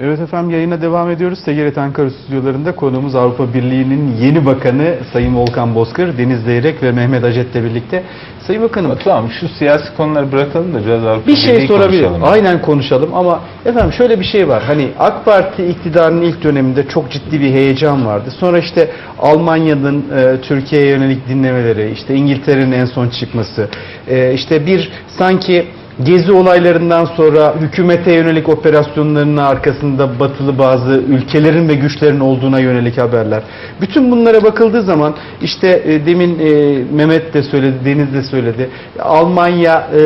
Evet efendim yayına devam ediyoruz. TGRT Ankara stüdyolarında konuğumuz Avrupa Birliği'nin yeni bakanı Sayın Volkan Bozkır, Deniz Zeyrek ve Mehmet Acet'le birlikte. Sayın Bakanım Tamam şu siyasi konuları bırakalım da biraz Avrupa bir şey sorabilirim. Aynen konuşalım ama efendim şöyle bir şey var. Hani AK Parti iktidarının ilk döneminde çok ciddi bir heyecan vardı. Sonra işte Almanya'nın e, Türkiye'ye yönelik dinlemeleri, işte İngiltere'nin en son çıkması, e, işte bir sanki Gezi olaylarından sonra hükümete yönelik operasyonlarının arkasında batılı bazı ülkelerin ve güçlerin olduğuna yönelik haberler. Bütün bunlara bakıldığı zaman işte e, demin e, Mehmet de söyledi, Deniz de söyledi. Almanya e,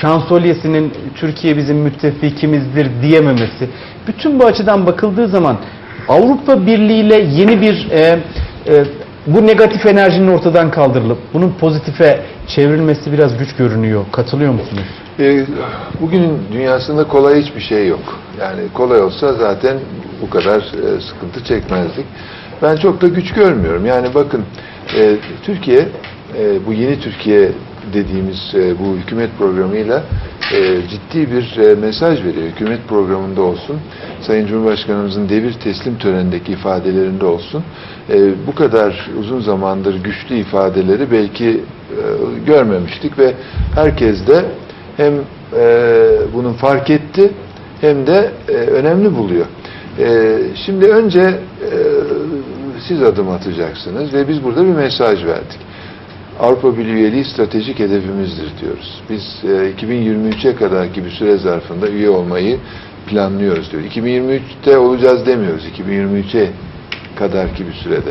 şansölyesinin Türkiye bizim müttefikimizdir diyememesi. Bütün bu açıdan bakıldığı zaman Avrupa Birliği ile yeni bir e, e, bu negatif enerjinin ortadan kaldırılıp bunun pozitife çevrilmesi biraz güç görünüyor. Katılıyor musunuz? E, bugünün dünyasında kolay hiçbir şey yok. Yani kolay olsa zaten bu kadar e, sıkıntı çekmezdik. Ben çok da güç görmüyorum. Yani bakın e, Türkiye, e, bu yeni Türkiye dediğimiz e, bu hükümet programıyla e, ciddi bir e, mesaj veriyor. Hükümet programında olsun, Sayın Cumhurbaşkanımızın devir teslim törenindeki ifadelerinde olsun, e, bu kadar uzun zamandır güçlü ifadeleri belki e, görmemiştik ve herkes de hem e, bunu fark etti hem de e, önemli buluyor. E, şimdi önce e, siz adım atacaksınız ve biz burada bir mesaj verdik. Avrupa Birliği üyeliği stratejik hedefimizdir diyoruz. Biz e, 2023'e kadarki bir süre zarfında üye olmayı planlıyoruz diyor. 2023'te olacağız demiyoruz. 2023'e kadarki bir sürede.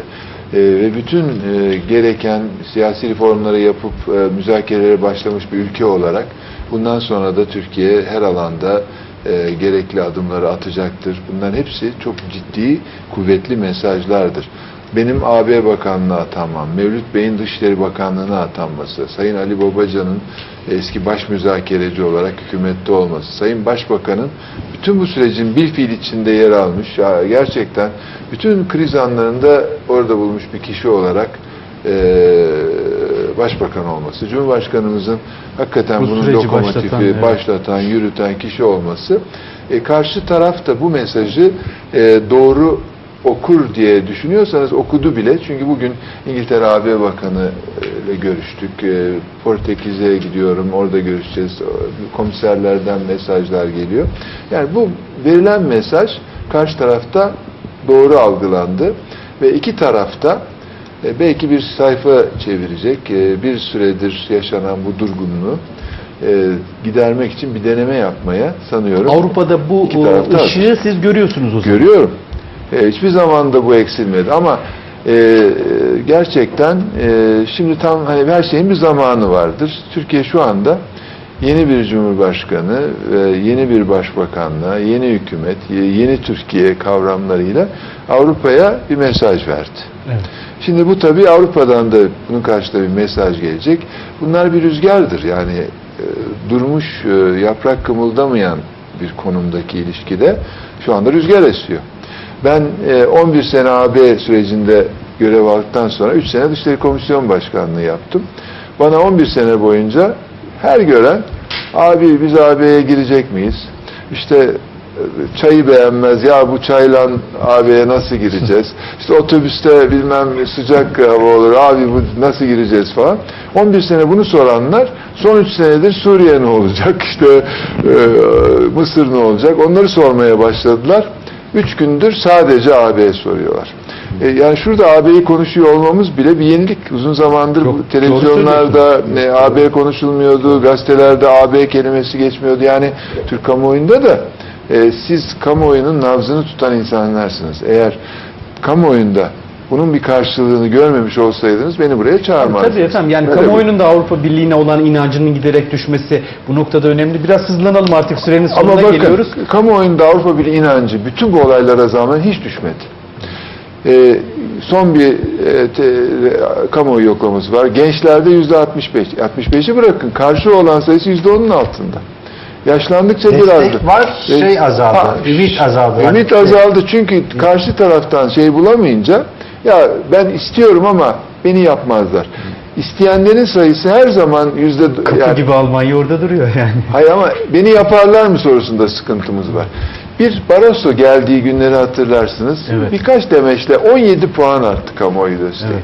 E, ve bütün e, gereken siyasi reformları yapıp e, müzakerelere başlamış bir ülke olarak bundan sonra da Türkiye her alanda e, gerekli adımları atacaktır. Bunların hepsi çok ciddi, kuvvetli mesajlardır. Benim AB Bakanlığı'na atanmam, Mevlüt Bey'in Dışişleri Bakanlığı'na atanması, Sayın Ali Babacan'ın eski baş müzakereci olarak hükümette olması, Sayın Başbakan'ın bütün bu sürecin bil fiil içinde yer almış, gerçekten bütün kriz anlarında orada bulmuş bir kişi olarak e, başbakan olması, Cumhurbaşkanımızın hakikaten Bu bunun lokomotifi, başlatan, evet. başlatan, yürüten kişi olması, e, karşı taraf da bu mesajı e, doğru okur diye düşünüyorsanız okudu bile. Çünkü bugün İngiltere AB Bakanı e, ile görüştük. E, Portekiz'e gidiyorum, orada görüşeceğiz. Komiserlerden mesajlar geliyor. Yani bu verilen mesaj karşı tarafta doğru algılandı ve iki tarafta e, belki bir sayfa çevirecek, e, bir süredir yaşanan bu durgunluğu e, gidermek için bir deneme yapmaya sanıyorum. Avrupa'da bu ışığı siz görüyorsunuz o zaman. Görüyorum. E, hiçbir zaman da bu eksilmedi ama e, e, gerçekten e, şimdi tam hani her şeyin bir zamanı vardır. Türkiye şu anda yeni bir cumhurbaşkanı, ve yeni bir başbakanla, yeni hükümet, ye- yeni Türkiye kavramlarıyla Avrupa'ya bir mesaj verdi. Evet. Şimdi bu tabii Avrupa'dan da bunun karşısında bir mesaj gelecek. Bunlar bir rüzgardır. Yani e, durmuş, e, yaprak kımıldamayan bir konumdaki ilişkide şu anda rüzgar esiyor. Ben e, 11 sene AB sürecinde görev aldıktan sonra 3 sene Dışişleri Komisyon Başkanlığı yaptım. Bana 11 sene boyunca her gören abi biz AB'ye girecek miyiz? İşte e, çayı beğenmez. Ya bu çayla AB'ye nasıl gireceğiz? İşte otobüste bilmem sıcak hava olur. Abi bu nasıl gireceğiz falan. 11 sene bunu soranlar son 3 senedir Suriye ne olacak? İşte e, Mısır ne olacak? Onları sormaya başladılar. 3 gündür sadece AB soruyorlar. E, yani şurada AB'yi konuşuyor olmamız bile bir yenilik. Uzun zamandır Çok televizyonlarda ne AB konuşulmuyordu, gazetelerde AB kelimesi geçmiyordu. Yani Türk kamuoyunda da e, siz kamuoyunun nabzını tutan insanlarsınız. Eğer kamuoyunda bunun bir karşılığını görmemiş olsaydınız beni buraya çağırmazdınız. Tabii efendim yani Öyle kamuoyunun da Avrupa Birliği'ne olan inancının giderek düşmesi bu noktada önemli. Biraz hızlanalım artık sürenin sonuna Ama bakın geliyoruz. kamuoyunda Avrupa Birliği inancı bütün bu olaylara rağmen hiç düşmedi. Ee, son bir e, te- kamuoyu yoklaması var. Gençlerde yüzde 65. 65'i bırakın. Karşı olan sayısı yüzde onun altında. Yaşlandıkça Destek birazdı. var, Ee, şey azaldı, ümit azaldı. Ümit Yani- azaldı çünkü karşı taraftan şey bulamayınca ya ben istiyorum ama beni yapmazlar. İsteyenlerin sayısı her zaman yüzde yani gibi Almanya orada duruyor yani. Hayır ama beni yaparlar mı sorusunda sıkıntımız var. Bir Barroso geldiği günleri hatırlarsınız. Evet. Birkaç demeçle 17 puan arttı kamuoyu desteği.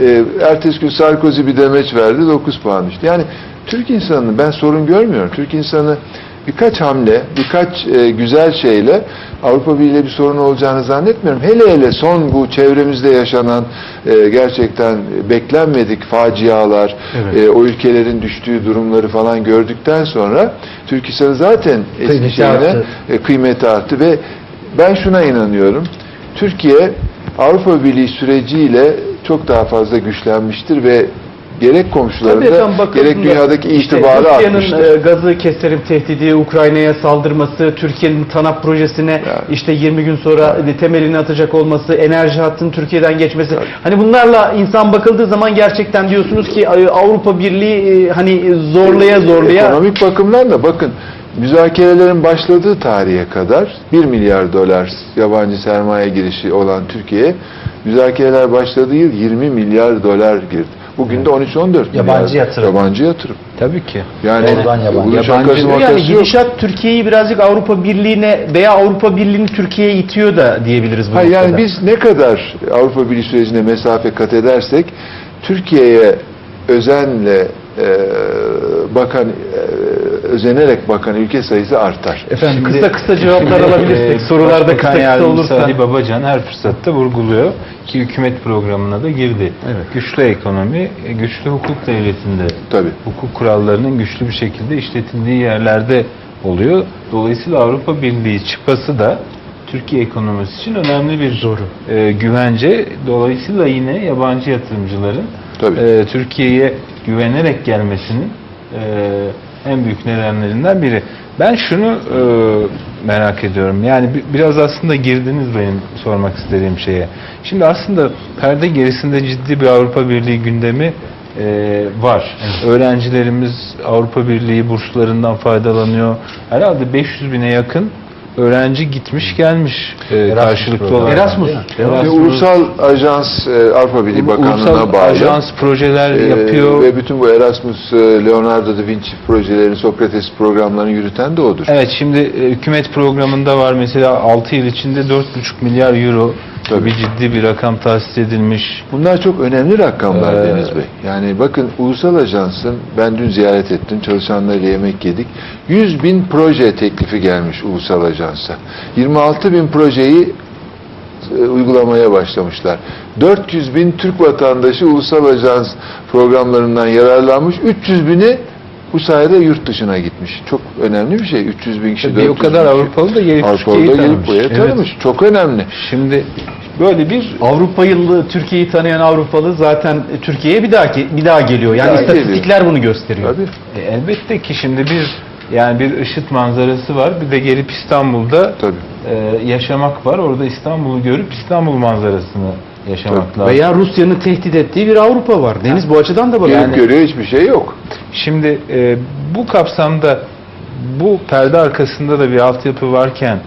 Ee, ertesi gün Sarkozy bir demeç verdi 9 puan düştü. Yani Türk insanını ben sorun görmüyorum. Türk insanı birkaç hamle, birkaç e, güzel şeyle Avrupa Birliği bir sorun olacağını zannetmiyorum. Hele hele son bu çevremizde yaşanan e, gerçekten beklenmedik facialar, Evet. e, o ülkelerin düştüğü durumları falan gördükten sonra Türk insanı zaten eski Kıymeti şeyine arttı. e, kıymeti arttı ve ben şuna inanıyorum. Türkiye Avrupa Birliği süreciyle çok daha fazla güçlenmiştir ve gerek komşularında gerek da dünyadaki işte itibarı Rusya'nın artmıştır. e, gazı keserim tehdidi, Ukrayna'ya saldırması, Türkiye'nin TANAP projesine işte 20 gün sonra e, temelini atacak olması, enerji hattının Türkiye'den geçmesi. Hani bunlarla insan bakıldığı zaman gerçekten diyorsunuz ki e, Avrupa Birliği e, hani zorlaya zorlaya Ekonomik bakımdan da bakın müzakerelerin başladığı tarihe kadar 1 milyar dolar yabancı sermaye girişi olan Türkiye'ye müzakereler başladığı yıl 20 milyar dolar girdi. Bugün de 13-14 milyar. Yabancı yatırım. Yabancı yatırım. Tabii ki. Yani Doğrudan yabancı. bunun Yabancı şakası yani makası yok. gidişat Türkiye'yi birazcık Avrupa Birliği'ne veya Avrupa Birliği'ni Türkiye'ye itiyor da diyebiliriz bu Hayır yani noktada. biz ne kadar Avrupa Birliği sürecine mesafe kat edersek Türkiye'ye özenle bakan e, özenerek bakan ülke sayısı artar. Efendim Şimdi- kısa kısa cevaplar alabilirsek Ee, sorularda kısa kısa olursa. Ali Babacan her fırsatta vurguluyor ki hükümet programına da girdi. Evet. Güçlü ekonomi, e, güçlü hukuk devletinde Tabii. hukuk kurallarının güçlü bir şekilde işletildiği yerlerde oluyor. Dolayısıyla Avrupa Birliği çıpası da Türkiye ekonomisi için önemli bir Doğru. e, güvence. Dolayısıyla yine yabancı yatırımcıların Tabii. e, Türkiye'ye güvenerek gelmesinin e, en büyük nedenlerinden biri. Ben şunu e, merak ediyorum. Yani bi- biraz aslında girdiniz benim sormak istediğim şeye. Şimdi aslında perde gerisinde ciddi bir Avrupa Birliği gündemi e, var. Öğrencilerimiz Avrupa Birliği burslarından faydalanıyor. Herhalde 500 bine yakın öğrenci gitmiş gelmiş e, karşılıklı olarak. Erasmus. Ve ulusal ajans e, Avrupa Birliği Bakanlığı'na Ulusal bağlı. ajans projeler E, yapıyor. Ve bütün bu Erasmus, e, Leonardo da Vinci projelerini, Sokrates programlarını yürüten de odur. Evet şimdi e, hükümet programında var mesela 6 yıl içinde 4,5 milyar euro Tabii. bir ciddi bir rakam tahsis edilmiş. Bunlar çok önemli rakamlar Ee, Deniz Bey. Yani bakın Ulusal Ajans'ın, ben dün ziyaret ettim, çalışanlarıyla yemek yedik. 100 bin proje teklifi gelmiş Ulusal Ajans'a. 26 bin projeyi e, uygulamaya başlamışlar. 400 bin Türk vatandaşı Ulusal Ajans programlarından yararlanmış. 300 bini bu sayede yurt dışına gitmiş. Çok önemli bir şey. 300 bin kişi, Tabii o 400 kadar bin Avrupalı da gelip Avrupalı Türkiye'yi da gelip tanımış. buraya Evet. tanımış. Çok önemli. Şimdi böyle bir Avrupa yılı Türkiye'yi tanıyan Avrupalı zaten Türkiye'ye bir daha bir daha geliyor. Yani daha istatistikler bunu gösteriyor. Tabii. e, elbette ki şimdi bir yani bir IŞİD manzarası var. Bir de gelip İstanbul'da Tabii. e, yaşamak var. Orada İstanbul'u görüp İstanbul manzarasını yaşamak Tabii. lazım. Veya Rusya'nın tehdit ettiği bir Avrupa var. Deniz bu açıdan da bakıyor. Gelip görüyor hiçbir şey yok. Şimdi e, bu kapsamda bu perde arkasında da bir altyapı varken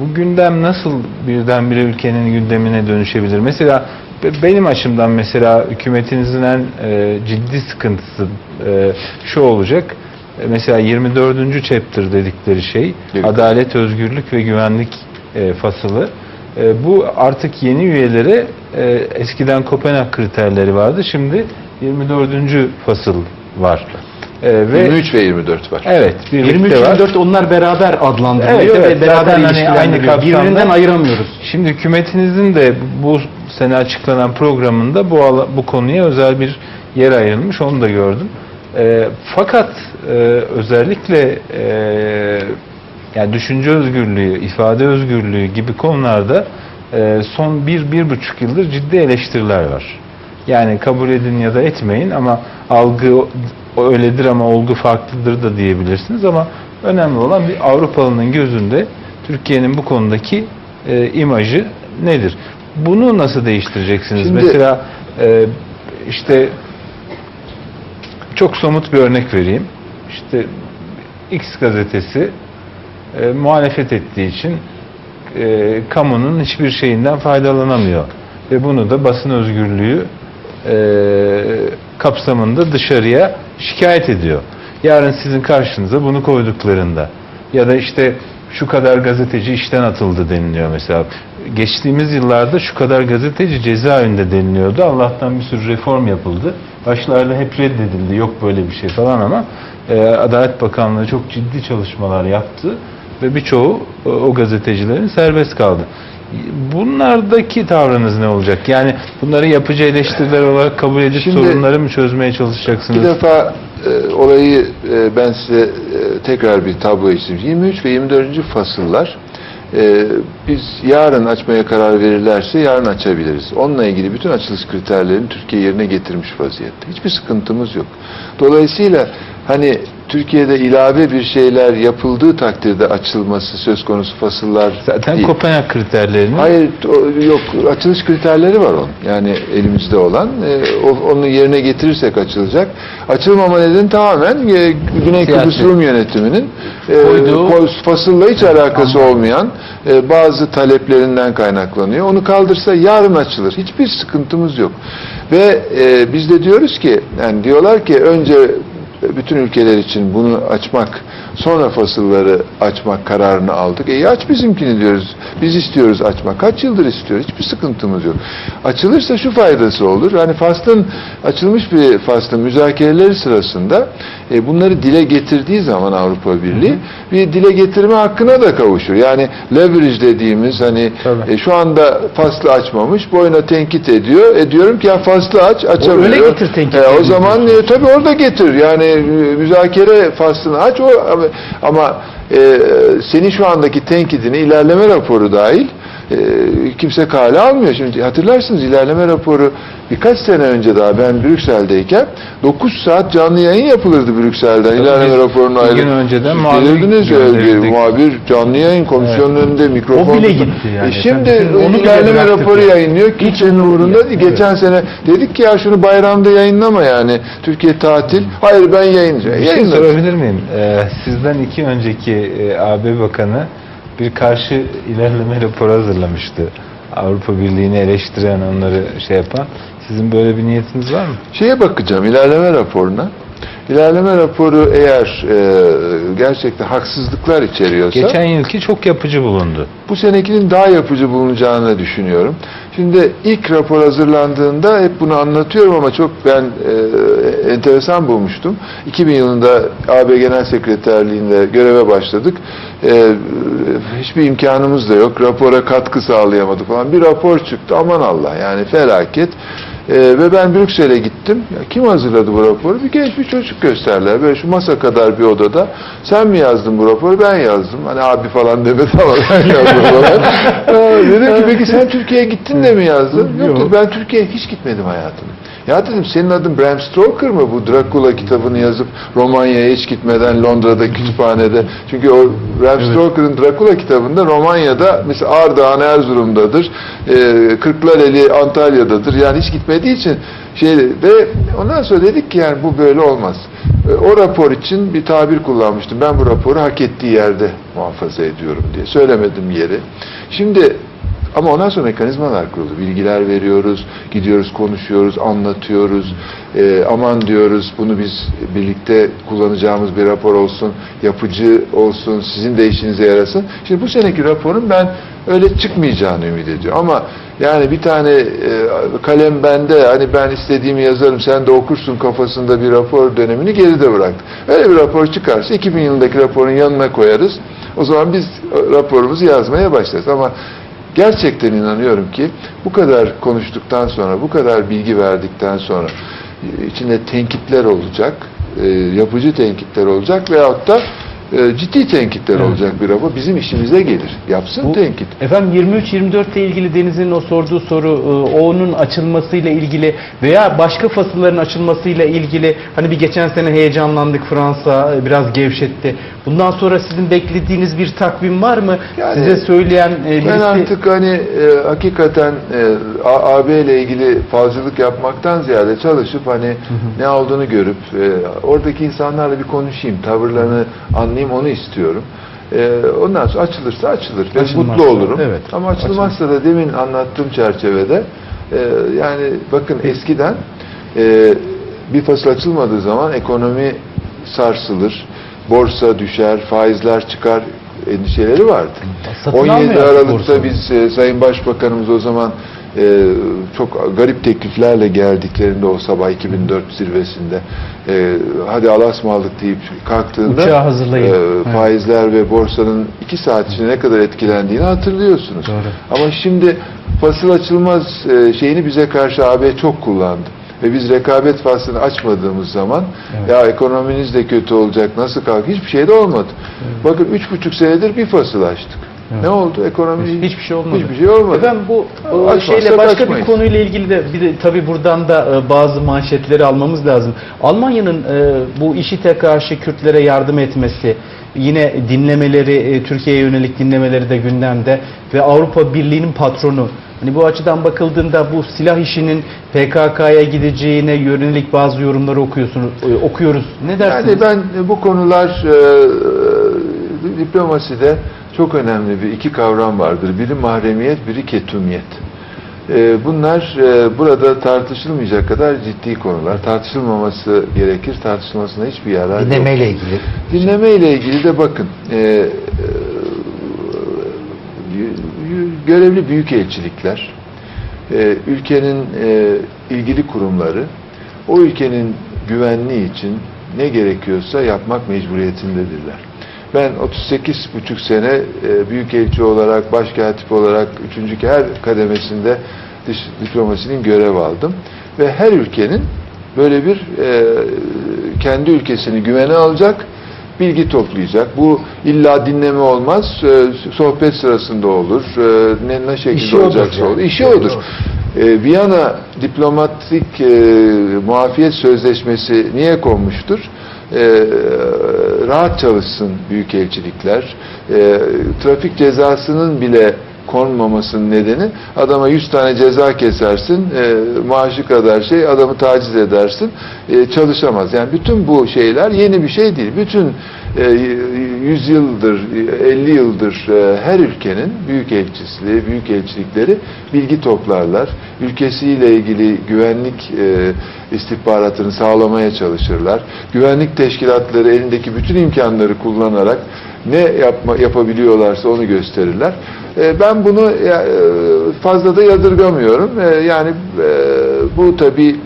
bu gündem nasıl birdenbire ülkenin gündemine dönüşebilir? Mesela be- benim açımdan mesela hükümetinizin en e, ciddi sıkıntısı e, şu olacak. E, mesela 24. chapter dedikleri şey Evet. adalet, özgürlük ve güvenlik e, fasılı. E, bu artık yeni üyelere e, eskiden Kopenhag kriterleri vardı. Şimdi 24. fasıl var. E, ve 23 ve 24 var. evet birlikte var. 23-24 onlar beraber adlandırılıyor Evet, evet. ve beraber hani aynı kapsamda- Birbirinden ayıramıyoruz. Şimdi hükümetinizin de bu sene açıklanan programında bu bu konuya özel bir yer ayrılmış. Onu da gördüm. E, fakat e, özellikle e, yani düşünce özgürlüğü, ifade özgürlüğü gibi konularda e, son bir, bir buçuk yıldır ciddi eleştiriler var. Yani kabul edin ya da etmeyin ama algı öyledir ama olgu farklıdır da diyebilirsiniz ama önemli olan bir Avrupalı'nın gözünde Türkiye'nin bu konudaki e, imajı nedir? Bunu nasıl değiştireceksiniz? Şimdi- Mesela e, işte çok somut bir örnek vereyim. İşte X gazetesi e, muhalefet ettiği için e, kamunun hiçbir şeyinden faydalanamıyor. Ve bunu da basın özgürlüğü e, kapsamında dışarıya şikayet ediyor. Yarın sizin karşınıza bunu koyduklarında ya da işte şu kadar gazeteci işten atıldı deniliyor mesela. Geçtiğimiz yıllarda şu kadar gazeteci cezaevinde deniliyordu. Allah'tan bir sürü reform yapıldı. Başlarda hep reddedildi. Yok böyle bir şey falan ama e, Adalet Bakanlığı çok ciddi çalışmalar yaptı ve birçoğu e, o gazetecilerin serbest kaldı. Bunlardaki tavrınız ne olacak? Yani bunları yapıcı eleştiriler olarak kabul edip Şimdi- sorunları mı çözmeye çalışacaksınız? Bir defa e, olayı e, ben size e, tekrar bir tablo çizeyim. 23 ve 24. fasıllar e, biz yarın açmaya karar verirlerse yarın açabiliriz. Onunla ilgili bütün açılış kriterlerini Türkiye yerine getirmiş vaziyette. Hiçbir sıkıntımız yok. Dolayısıyla hani Türkiye'de ilave bir şeyler yapıldığı takdirde açılması söz konusu fasıllar Zaten değil. Kopenhag kriterlerini Hayır o- yok açılış kriterleri var onun. Yani elimizde olan e, o- onu yerine getirirsek açılacak. Açılmama nedeni tamamen e, Güney Siyasi. Kıbrıs Rum yönetiminin e, Koyduğu- fasılla hiç alakası olmayan e, bazı taleplerinden kaynaklanıyor. Onu kaldırsa yarın açılır. Hiçbir sıkıntımız yok. Ve e, biz de diyoruz ki yani diyorlar ki önce bütün ülkeler için bunu açmak, sonra fasılları açmak kararını aldık. E aç bizimkini diyoruz. Biz istiyoruz açmak. Kaç yıldır istiyoruz. Hiçbir sıkıntımız yok. Açılırsa şu faydası olur. Hani faslın açılmış bir faslın müzakereleri sırasında e, bunları dile getirdiği zaman Avrupa Birliği bir dile getirme hakkına da kavuşur. Yani leverage dediğimiz hani Tabii. e, şu anda faslı açmamış, boyuna tenkit ediyor. E diyorum ki ya faslı aç, açamıyor. öyle getir tenkit E, o zaman e, tabii orada getir. Yani e, müzakere faslını aç o ama, e, senin şu andaki tenkidini ilerleme raporu dahil e, kimse kale almıyor. Şimdi hatırlarsınız ilerleme raporu birkaç sene önce daha ben Brüksel'deyken 9 saat canlı yayın yapılırdı Brüksel'den ilerleme biz raporunu bir ayrı. gün önceden muhabir muhabir canlı yayın komisyonun önünde mikrofon. O bile gitti yani. E şimdi Tabii, onu ilerleme raporu yani. yayınlıyor. Kimsenin umurunda değil. Geçen sene dedik ki ya şunu bayramda yayınlama yani. Türkiye tatil. Hayır ben yayınlayacağım. Bir şey sorabilir miyim? Ee, sizden iki önceki e, AB Bakanı bir karşı ilerleme raporu hazırlamıştı. Avrupa Birliği'ni eleştiren, onları şey yapan. Sizin böyle bir niyetiniz var mı? Şeye bakacağım ilerleme raporuna. İlerleme raporu eğer e, gerçekten haksızlıklar içeriyorsa Geçen yılki çok yapıcı bulundu. bu senekinin daha yapıcı bulunacağını düşünüyorum. Şimdi ilk rapor hazırlandığında hep bunu anlatıyorum ama çok ben e, enteresan bulmuştum. 2000 yılında AB Genel Sekreterliğinde göreve başladık. E, hiçbir imkanımız da yok. Rapora katkı sağlayamadık falan. Bir rapor çıktı. Aman Allah yani felaket. E, ve ben Brüksel'e gittim. Ya kim hazırladı bu raporu? Bir genç bir çocuk gösterdiler. Böyle şu masa kadar bir odada. Sen mi yazdın bu raporu? Ben yazdım. Hani abi falan demedi ama ben yazdım falan. Ha, dedim ki peki sen Türkiye'ye gittin de mi yazdın? Yok, dedi, ben Türkiye'ye hiç gitmedim hayatımda. Ya dedim senin adın Bram Stoker mı bu Dracula kitabını yazıp Romanya'ya hiç gitmeden Londra'da kütüphanede. Çünkü o Bram Stoker'ın Dracula kitabında Romanya'da mesela Ardahan Erzurum'dadır. E, Kırklareli Antalya'dadır. Yani hiç gitmediği için şey ve ondan sonra dedik ki yani bu böyle olmaz. E, O rapor için bir tabir kullanmıştım. Ben bu raporu hak ettiği yerde muhafaza ediyorum diye. Söylemedim yeri. Şimdi ama ondan sonra mekanizmalar kuruldu. Bilgiler veriyoruz, gidiyoruz, konuşuyoruz, anlatıyoruz. Ee, aman diyoruz bunu biz birlikte kullanacağımız bir rapor olsun, yapıcı olsun, sizin de işinize yarasın. Şimdi bu seneki raporun ben öyle çıkmayacağını ümit ediyorum. Ama yani bir tane e, kalem bende, hani ben istediğimi yazarım, sen de okursun kafasında bir rapor dönemini geride bıraktı. Öyle bir rapor çıkarsa 2000 yılındaki raporun yanına koyarız. O zaman biz e, raporumuzu yazmaya başlarız. Ama Gerçekten inanıyorum ki bu kadar konuştuktan sonra, bu kadar bilgi verdikten sonra içinde tenkitler olacak, e, yapıcı tenkitler olacak veyahut da e, ciddi tenkitler olacak bir rapor bizim işimize gelir. Yapsın Bu- tenkit. Efendim 23-24 ile ilgili Deniz'in o sorduğu soru e, onun açılmasıyla ilgili veya başka fasılların açılmasıyla ilgili hani bir geçen sene heyecanlandık Fransa e, biraz gevşetti. Bundan sonra sizin beklediğiniz bir takvim var mı? Yani Size söyleyen e, birisi Ben artık hani e, hakikaten e, AB ile ilgili falcılık yapmaktan ziyade çalışıp hani ne olduğunu görüp e, oradaki insanlarla bir konuşayım, tavırlarını anlayayım onu istiyorum. E, ondan sonra açılırsa açılır. Ben Açılmazsa, mutlu olurum. evet. Ama açılmazsa da demin anlattığım çerçevede e, yani bakın eskiden e, bir fasıl açılmadığı zaman ekonomi sarsılır, borsa düşer, faizler çıkar, endişeleri vardı. Satın 17 almıyor artık Aralık'ta borsa. biz e, Sayın Başbakanımız o zaman e, çok garip tekliflerle geldiklerinde o sabah 2004 zirvesinde e, hadi Allah'a ısmarladık deyip kalktığında Uçağı hazırlayın. e, Evet. faizler ve borsanın iki saat içinde ne kadar etkilendiğini hatırlıyorsunuz. Doğru. Ama şimdi fasıl açılmaz e, şeyini bize karşı AB çok kullandı. Ve biz rekabet faslını açmadığımız zaman Evet. ya ekonominiz de kötü olacak nasıl kalk hiçbir şey de olmadı. Bakın üç buçuk senedir bir fasıl açtık. Evet. Ne oldu? Ekonomi Hiçbir şey olmadı. Hiçbir şey olmadı. Efendim bu o Açmazsak şeyle başka açmayız. bir konuyla ilgili de bir de tabii buradan da e, bazı manşetleri almamız lazım. Almanya'nın e, bu IŞİD'e karşı Kürtlere yardım etmesi, yine dinlemeleri, e, Türkiye'ye yönelik dinlemeleri de gündemde ve Avrupa Birliği'nin patronu. Hani bu açıdan bakıldığında bu silah işinin PKK'ya gideceğine yönelik bazı yorumları okuyorsunuz, okuyoruz. Ne dersiniz? Yani ben bu konular e, e, diplomaside çok önemli bir iki kavram vardır. Biri mahremiyet, biri ketumiyet. E, bunlar e, burada tartışılmayacak kadar ciddi konular. Tartışılmaması gerekir. Tartışılmasına hiçbir yarar yok. Dinlemeyle ilgili. Dinleme ile ilgili de bakın e, e, görevli büyükelçilikler ülkenin ilgili kurumları o ülkenin güvenliği için ne gerekiyorsa yapmak mecburiyetindedirler. Ben 38 buçuk sene e, büyükelçi olarak, başkatip olarak, üçüncü her kademesinde dış diplomasinin görev aldım. Ve her ülkenin böyle bir e, kendi ülkesini güvene alacak, bilgi toplayacak. Bu illa dinleme olmaz, e, sohbet sırasında olur, e, ne, ne şekilde İşi olacaksa yani. olur. İşi odur. E, Viyana diplomatik e, muafiyet sözleşmesi niye konmuştur? E, rahat çalışsın büyükelçilikler. E, trafik cezasının bile konmamasının nedeni adama 100 tane ceza kesersin, e, maaşı kadar şey adamı taciz edersin, e, çalışamaz. Yani bütün bu şeyler yeni bir şey değil. Bütün e, 100 yıldır, 50 yıldır e, her ülkenin büyükelçisi, büyükelçilikleri bilgi toplarlar. Ülkesiyle ilgili güvenlik e, istihbaratını sağlamaya çalışırlar. Güvenlik teşkilatları elindeki bütün imkanları kullanarak ne yapma, yapabiliyorlarsa onu gösterirler. E, ben bunu e, fazla da yadırgamıyorum. E, yani bu tabii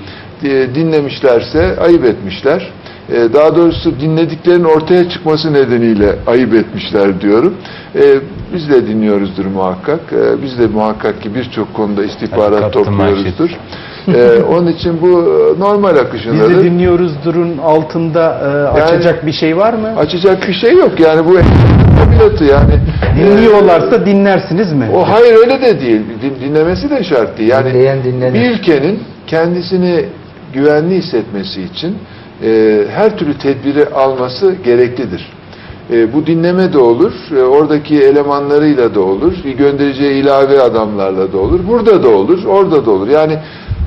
dinlemişlerse ayıp etmişler. E, daha doğrusu dinlediklerinin ortaya çıkması nedeniyle ayıp etmişler diyorum. E, biz de dinliyoruzdur muhakkak. E, biz de muhakkak ki birçok konuda istihbarat Kaptım topluyoruzdur. E, onun için bu e, normal Biz akışındadır. de dinliyoruz durun altında e, açacak bir şey var mı? Açacak bir şey yok yani bu tabiatı yani. E, Dinliyorlarsa dinlersiniz mi? o hayır öyle de değil. Din- dinlemesi de şart değil. Yani Dinleyen bir ülkenin kendisini güvenli hissetmesi için e, her türlü tedbiri alması gereklidir. E, bu dinleme de olur, e, oradaki elemanlarıyla da olur, göndereceği ilave adamlarla da olur, burada da olur, orada da olur. Yani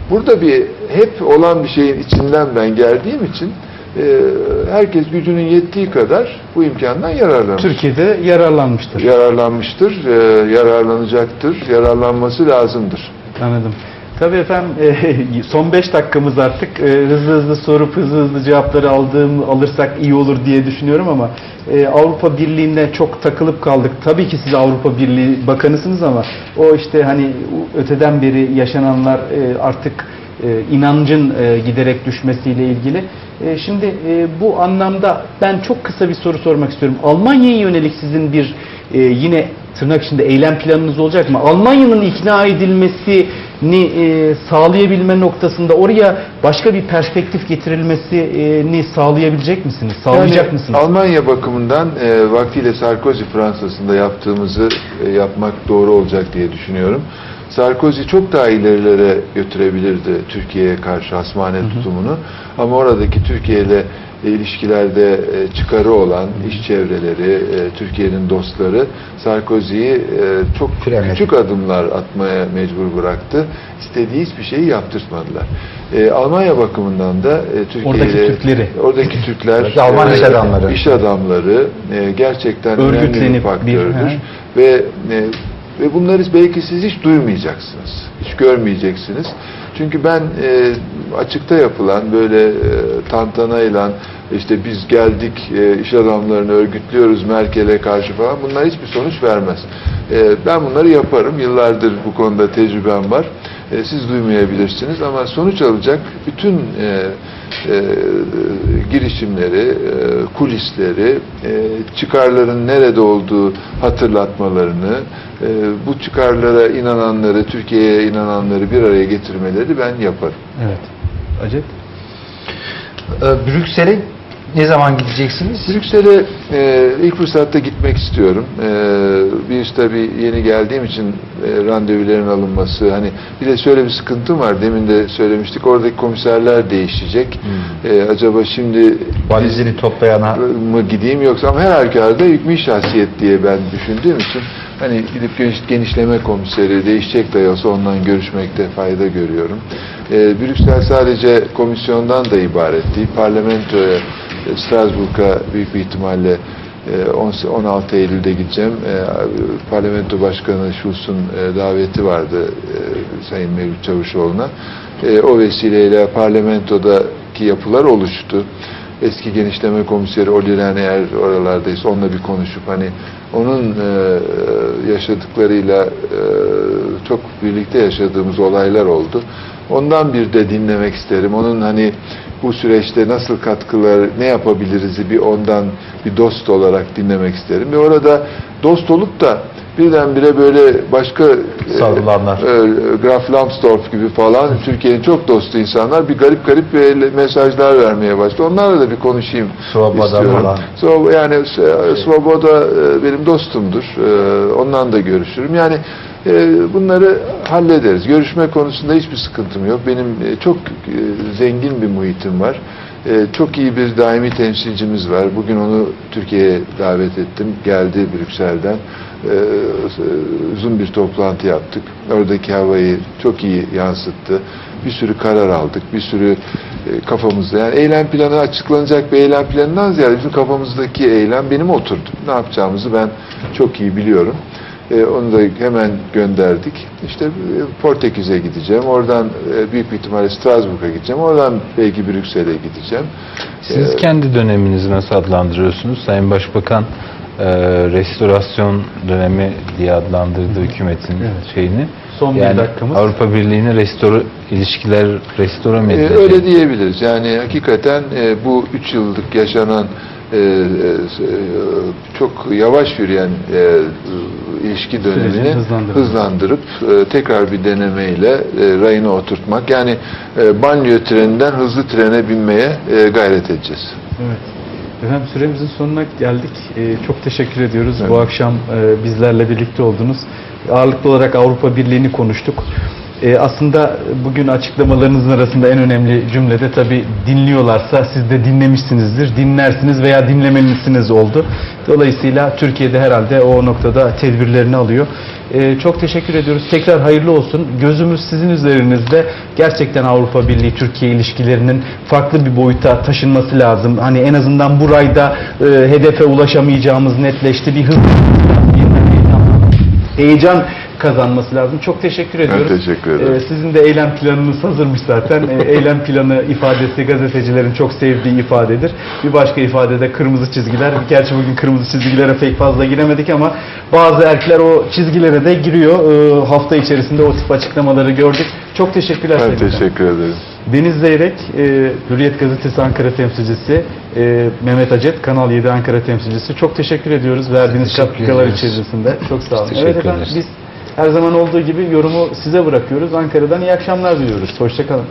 burada bir hep olan bir şeyin içinden ben geldiğim için e, herkes gücünün yettiği kadar bu imkandan yararlanır Türkiye'de yararlanmıştır. yararlanmıştır, e, yararlanacaktır, yararlanması lazımdır. Anladım. Tabii efendim e, son 5 dakikamız artık. E, hızlı hızlı sorup hızlı hızlı cevapları aldığım alırsak iyi olur diye düşünüyorum ama e, Avrupa Birliği'ne çok takılıp kaldık. Tabii ki siz Avrupa Birliği bakanısınız ama o işte hani öteden beri yaşananlar artık inancın giderek düşmesiyle ilgili. Şimdi bu anlamda ben çok kısa bir soru sormak istiyorum. Almanya'ya yönelik sizin bir yine tırnak içinde eylem planınız olacak mı? Almanya'nın ikna edilmesini e, sağlayabilme noktasında oraya başka bir perspektif getirilmesini sağlayabilecek misiniz? Sağlayacak Yani mısınız? Almanya bakımından e, vaktiyle Sarkozy Fransa'sında yaptığımızı e, yapmak doğru olacak diye düşünüyorum. Sarkozy çok daha ilerilere götürebilirdi Türkiye'ye karşı hasmane tutumunu. Ama oradaki Türkiye ile ilişkilerde e, çıkarı olan iş çevreleri, e, Türkiye'nin dostları Sarkozy'yi e, çok Frenledi. küçük adımlar atmaya mecbur bıraktı. İstediği hiçbir şeyi yaptırtmadılar. E, Almanya bakımından da e, Türkiye Oradaki Türkleri. oradaki Türkler, Alman iş adamları. iş adamları e, gerçekten önemli bir bir- faktördür. he. ve e, ve bunları belki siz hiç duymayacaksınız. Hiç görmeyeceksiniz. Çünkü ben e, açıkta yapılan böyle e, tantanayla işte biz geldik e, iş adamlarını örgütlüyoruz Merkel'e karşı falan bunlar hiçbir sonuç vermez. E, ben bunları yaparım. Yıllardır bu konuda tecrübem var. E, siz duymayabilirsiniz ama sonuç alacak bütün girişimleri, e, kulisleri, çıkarların nerede olduğu hatırlatmalarını, bu çıkarlara inananları, Türkiye'ye inananları bir araya getirmeleri ben yaparım. Evet. Acet? Ee, Brüksel'e ne zaman gideceksiniz? Brüksel'e e, ilk fırsatta gitmek istiyorum. E, bir işte tabii yeni geldiğim için e, randevuların alınması. Hani bir de şöyle bir sıkıntım var. Demin de söylemiştik. Oradaki komiserler değişecek. E, acaba şimdi Valizini toplayana mı gideyim yoksa ama her halükarda hükmü şahsiyet diye ben düşündüğüm için hani gidip geniş, genişleme komiseri değişecek de olsa ondan görüşmekte fayda görüyorum. Ee, Brüksel sadece komisyondan da ibaret değil. Parlamentoya, e, Strasbourg'a büyük bir ihtimalle e, 10 16 Eylül'de gideceğim. E, Parlamento Başkanı Schulz'un e, daveti vardı e, Sayın Mevlüt Çavuşoğlu'na. E, o vesileyle parlamentodaki yapılar oluştu eski genişleme komiseri Oli Rehn eğer oralardaysa onunla bir konuşup hani onun e, yaşadıklarıyla e, çok birlikte yaşadığımız olaylar oldu. Ondan bir de dinlemek isterim. Onun hani bu süreçte nasıl katkılar, ne yapabiliriz bir ondan bir dost olarak dinlemek isterim. Ve orada dost olup da birdenbire böyle başka e, Savrulanlar. e, Graf Lambsdorff gibi falan Türkiye'nin çok dostu insanlar bir garip garip mesajlar vermeye başladı. Onlarla da bir konuşayım Svoboda istiyorum. falan. So, yani e, Svoboda e, benim dostumdur. E, Ondan da görüşürüm. Yani e, bunları hallederiz. Görüşme konusunda hiçbir sıkıntım yok. Benim e, çok e, zengin bir muhitim var. E, Çok iyi bir daimi temsilcimiz var. Bugün onu Türkiye'ye davet ettim. Geldi Brüksel'den. Uzun bir toplantı yaptık. Oradaki havayı çok iyi yansıttı. Bir sürü karar aldık. Bir sürü kafamızda yani eylem planı açıklanacak bir eylem planından ziyade bizim kafamızdaki eylem benim oturdu. Ne yapacağımızı ben çok iyi biliyorum. E, onu da hemen gönderdik. İşte e, Portekiz'e gideceğim. Oradan e, büyük bir ihtimalle Strasbourg'a gideceğim. Oradan belki Brüksel'e gideceğim. Siz E, kendi döneminizi nasıl adlandırıyorsunuz? Sayın Başbakan e, restorasyon dönemi diye adlandırdı hükümetin Evet. şeyini. Son bir yani dakikamız. Avrupa Birliği'ne restore ilişkiler restore mi E, edilecek? öyle diyebiliriz. Yani hakikaten e, bu üç yıllık yaşanan e, e, çok yavaş yürüyen e, ilişki dönemini hızlandırmak. hızlandırıp e, tekrar bir denemeyle e, rayına oturtmak. Yani e, banliyö treninden hızlı trene binmeye e, gayret edeceğiz. Evet. Efendim süremizin sonuna geldik. Ee, çok teşekkür ediyoruz. Evet. Bu akşam e, bizlerle birlikte oldunuz. Ağırlıklı olarak Avrupa Birliği'ni konuştuk. Ee, aslında bugün açıklamalarınızın arasında en önemli cümlede tabii dinliyorlarsa siz de dinlemişsinizdir. Dinlersiniz veya dinlemelisiniz oldu. Dolayısıyla Türkiye'de herhalde o noktada tedbirlerini alıyor. Ee, çok teşekkür ediyoruz. Tekrar hayırlı olsun. Gözümüz sizin üzerinizde. Gerçekten Avrupa Birliği Türkiye ilişkilerinin farklı bir boyuta taşınması lazım. Hani en azından bu rayda e, hedefe ulaşamayacağımız netleşti. Bir hız heyecan kazanması lazım. Çok teşekkür ediyoruz. teşekkür ederim. Ee, sizin de eylem planınız hazırmış zaten. Ee, eylem planı ifadesi gazetecilerin çok sevdiği ifadedir. Bir başka ifade de kırmızı çizgiler. Gerçi bugün kırmızı çizgilere pek fazla giremedik ama bazı erkekler o çizgilere de giriyor. Ee, hafta içerisinde o tip açıklamaları gördük. Çok teşekkürler. Ben Bakan. teşekkür ederim. Deniz Zeyrek, e, Hürriyet Gazetesi Ankara temsilcisi, e, Mehmet Acet, Kanal 7 Ankara temsilcisi. Çok teşekkür ediyoruz verdiğiniz katkılar içerisinde. Çok sağ olun. Teşekkür Evet efendim ederiz. biz her zaman olduğu gibi yorumu size bırakıyoruz. Ankara'dan iyi akşamlar diliyoruz. Hoşçakalın.